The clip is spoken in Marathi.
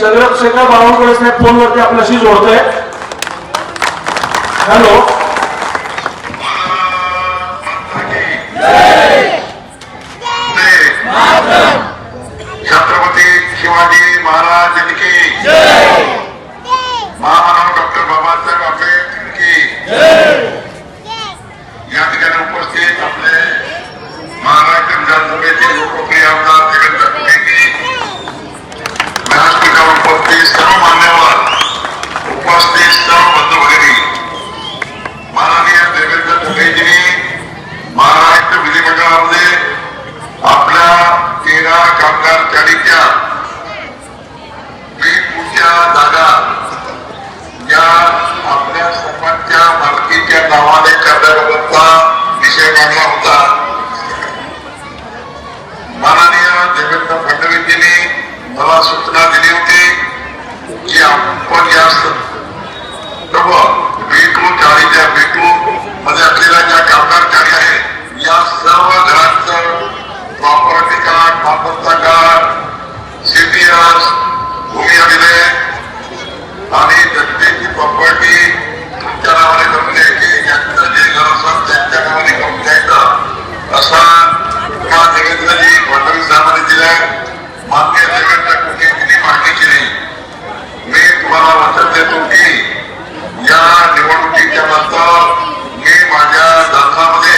चंद्रशेखर बावनकुळे साहेब फोनवरती आपल्याशी जोडतोय. हॅलो. छत्रपती शिवाजी महाराज की महामानव व्यासपीठावर सर्व मान्यवर उपस्थित सर्व बंधू भगिनी माननीय देवेंद्र ठाकरेजींनी महाराष्ट्र विधिमंडळामध्ये आपल्या तेरा कामगार चाळीच्या बीडच्या जागा या आपल्या सर्वांच्या मालकीच्या नावाने करण्याबाबतचा विषय मांडला होता. माननीय देवेंद्र फडणवीसजींनी मला सूचना दिली होती. की आपण या सर्व तुम्हाला वचन देतो की या निवडणुकीच्या नंतर मी माझ्या धर्मामध्ये